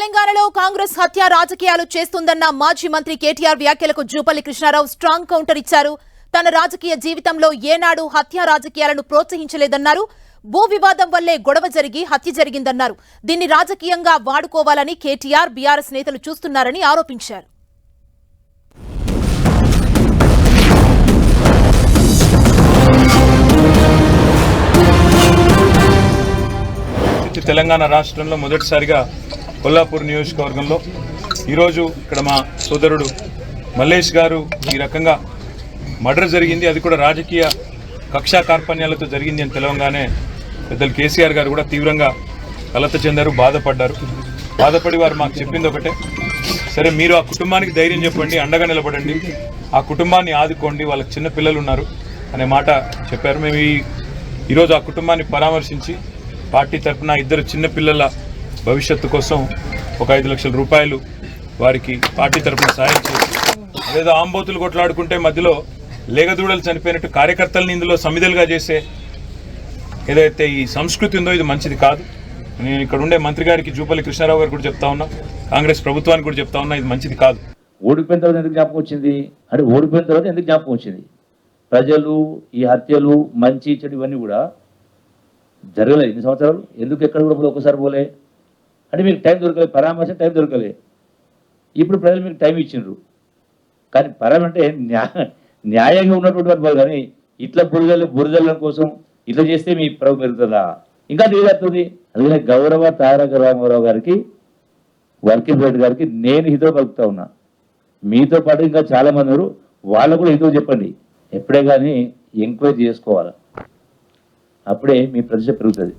తెలంగాణలో కాంగ్రెస్ హత్య రాజకీయాలు చేస్తుందన్న మాజీ మంత్రి కేటీఆర్ వ్యాఖ్యలకు జూపల్లి కృష్ణారావు స్ట్రాంగ్ కౌంటర్ ఇచ్చారు. తన రాజకీయ జీవితంలో ఏనాడు హత్య రాజకీయాలను ప్రోత్సహించలేదన్నారు. భూ వివాదం వల్లే గొడవ జరిగి హత్య జరిగిందన్నారు. దీన్ని రాజకీయంగా వాడుకోవాలని కేటీఆర్ బీఆర్ఎస్ నేతలు చూస్తున్నారని ఆరోపించారు. తెలంగాణ రాష్ట్రంలో మొదటిసారిగా కొల్లాపూర్ నియోజకవర్గంలో ఈరోజు ఇక్కడ మా సోదరుడు మల్లేష్ గారు ఈ రకంగా మర్డర్ జరిగింది. అది కూడా రాజకీయ కక్షా కార్పణ్యాలతో జరిగింది అని తెలవంగానే పెద్దలు కేసీఆర్ గారు కూడా తీవ్రంగా కలత చెందారు బాధపడ్డారు. బాధపడి వారు మాకు చెప్పింది ఒకటే. సరే మీరు ఆ కుటుంబానికి ధైర్యం చెప్పండి అండగా నిలబడండి. ఆ కుటుంబాన్ని ఆదుకోండి వాళ్ళకి చిన్న పిల్లలు ఉన్నారు అనే మాట చెప్పారు. మేము ఈరోజు ఆ కుటుంబాన్ని పరామర్శించి పార్టీ తరఫున ఇద్దరు చిన్న పిల్లల భవిష్యత్తు కోసం ఒక ఐదు లక్షల రూపాయలు వారికి పార్టీ తరఫున సాయం చేసి లేదా ఆంబోతులు కొట్లాడుకుంటే మధ్యలో లేగదూడలు చనిపోయినట్టు కార్యకర్తలను ఇందులో సమిధలుగా చేసే ఏదైతే ఈ సంస్కృతి ఉందో ఇది మంచిది కాదు. నేను ఇక్కడ ఉండే మంత్రి గారికి జూపల్లి కృష్ణారావు గారు కూడా చెప్తా ఉన్నా కాంగ్రెస్ ప్రభుత్వానికి కూడా చెప్తా ఉన్నా ఇది మంచిది కాదు. ఓడిపోయిన తర్వాత ఎందుకు జ్ఞాపకం వచ్చింది? అంటే ఓడిపోయిన తర్వాత ఎందుకు జ్ఞాపకం వచ్చింది? ప్రజలు ఈ హత్యలు మంచి చెడు ఇవన్నీ కూడా జరగలేదు. ఎన్ని సంవత్సరాలు ఎందుకు ఎక్కడ కూడా ఒకసారి పోలే? అంటే మీకు టైం దొరకలేదు పరామర్శ టైం దొరకలే ఇప్పుడు ప్రజలు మీకు టైం ఇచ్చిండ్రు. కానీ పరం అంటే న్యాయంగా ఉన్నటువంటి వారు కానీ ఇట్లా బురదలు బురదల కోసం ఇట్లా చేస్తే మీ ప్రభు పెరుగుతుందా? ఇంకా దిగజారుతుంది అందుకనే గౌరవ తారక రామారావు గారికి వర్కింగ్ ప్రెసిడెంట్ గారికి నేను హితో పలుకుతా ఉన్నా. మీతో పాటు ఇంకా చాలా మంది ఉన్నారు. వాళ్ళకు కూడా హితో చెప్పండి. ఎప్పుడే కానీ ఎంక్వైరీ చేసుకోవాలి? అప్పుడే మీ ప్రతిష్ట పెరుగుతుంది.